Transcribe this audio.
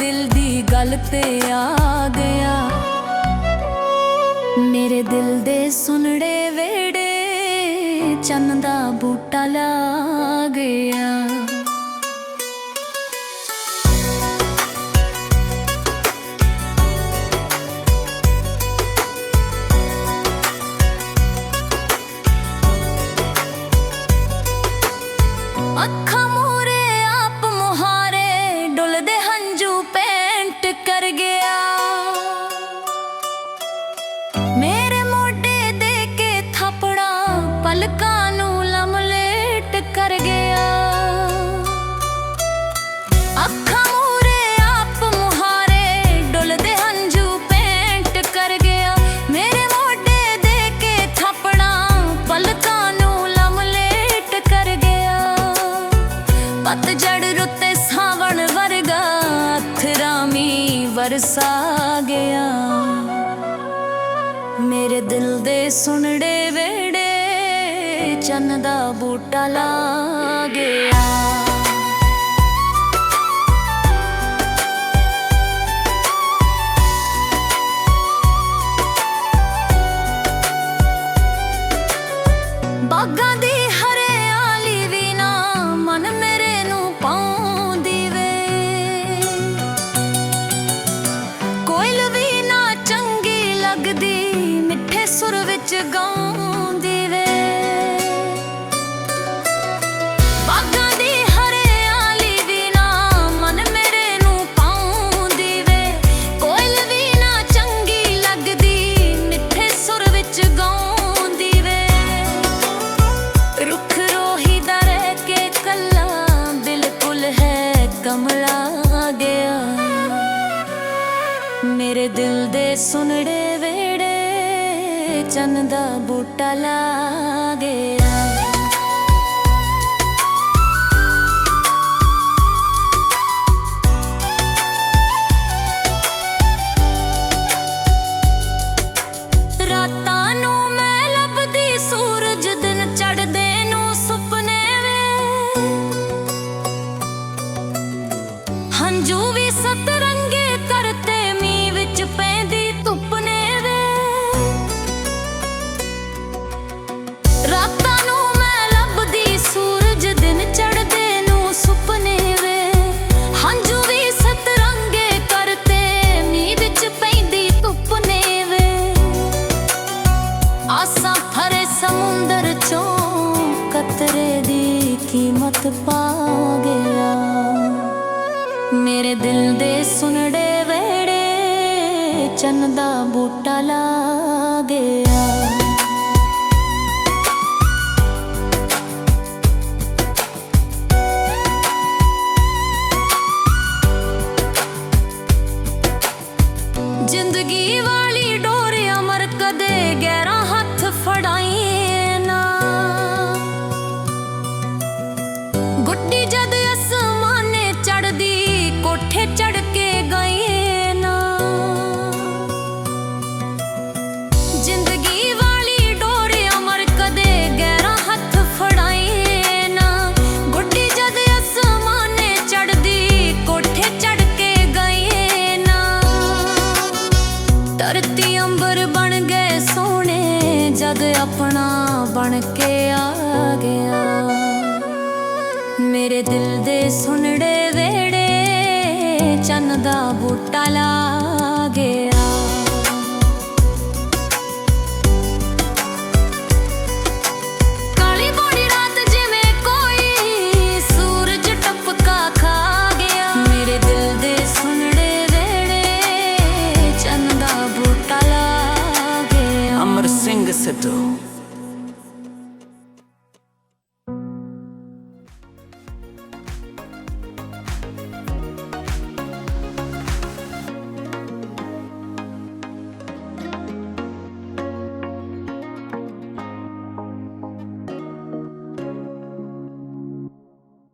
ਦਿਲ ਦੀ ਗੱਲ ਤੇ ਆ ਗਿਆ। ਮੇਰੇ ਦਿਲ ਦੇ ਸੁਨੜੇ ਵੇੜੇ ਚੰਨ ਦਾ ਬੂਟਾ ਲਾ ਮੇਰੇ ਦਿਲ ਦੇ ਸੁਨੜੇ ਵੇੜੇ, ਚੰਨ ਦਾ ਬੂਟਾ ਲਾ ਗਿਆ। ਬਾਗਾਂ ਦੀ ਹਰਿਆਲੀ ਵੀ ਨਾ ਮਨ ਮੇਰੇ ਨੂੰ ਪਾਉਂਦੀ ਵੇ। ਕੋਇਲ ਵੀ ਨਾ ਚੰਗੀ ਲੱਗਦੀ ਮਿੱਠੇ ਸੁਰ ਵਿੱਚ ਗਾਉਂਦੀ ਵੇ। ਬਾਗਾਂ ਦੀ ਹਰਿਆਲੀ ਵੀ ਨਾ ਮਨ ਮੇਰੇ ਨੂੰ ਪਾਉਂਦੀ ਵੇ। ਕੋਇਲ ਵੀ ਨਾ ਚੰਗੀ ਲੱਗਦੀ, ਮਿੱਠੇ ਸੁਰ ਵਿੱਚ ਗਾਉਂਦੀ ਵੇ। ਰੁੱਖ ਰੋਹੀ ਦਾ ਰਹਿ ਕੇ ਕੱਲਾ, ਬਿਲਕੁਲ ਹੈ ਕਮਲਾ ਗਿਆ। ਮੇਰੇ ਦਿਲ ਦੇ ਸੁਨੜੇ ਵੇ ਵੇੜੇ ਚੰਨ ਦਾ ਬੂਟਾ ਲਾ ਗਿਆ। ਰਾਤਾਂ ਨੂੰ ਮੈਂ ਲੱਭਦੀ ਸੂਰਜ, ਦਿਨ ਚੜ੍ਹਦੇ ਨੂੰ ਸੁਪਨੇ ਵੇ। ਹੰਝੂ ਵੀ ਸਤਰੰਗੇ ਪਾ ਗਿਆ। ਮੇਰੇ ਦਿਲ ਦੇ ਸੁਨੜੇ ਵੇੜੇ ਚੰਨ ਦਾ ਬੂਟਾ ਲਾ ਗਿਆ। ਕੋਠੇ ਚੜ ਕੇ ਗਏ ਨਾ। ਜ਼ਿੰਦਗੀ ਵਾਲੀ ਡੋਰ ਅਮਰ ਕਦੇ ਗਹਿਰਾ ਹੱਥ ਫੜਾਈਏ ਨਾ। ਗੁੱਡੀ ਜਦ ਅਸਮਾਨੇ ਚੜਦੀ ਕੋਠੇ ਚੜ ਕੇ ਗਏ ਨਾ। ਧਰਤੀ ਅੰਬਰ ਬਣ ਗਏ ਸੋਹਣੇ, ਜਦ ਆਪਣਾ ਬਣ ਕੇ ਆ ਗਿਆ। ਮੇਰੇ ਦਿਲ ਦੇ ਸੁਨੜੇ ਵੇੜੇ ਚੰਨ ਦਾ ਬੂਟਾ ਲਾ ਗਿਆ। ਕਾਲੀ ਬੋੜੀ ਰਾਤ ਜਿਵੇਂ ਕੋਈ ਸੂਰਜ ਟਪਕਾ ਖਾ ਗਿਆ। ਮੇਰੇ ਦਿਲ ਦੇ ਸੁਨੜੇ ਵੇੜੇ ਚੰਨ ਦਾ ਬੂਟਾ ਲਾ ਗਿਆ। ਅਮਰ ਸਿੰਘ ਸਿੱਧੂ।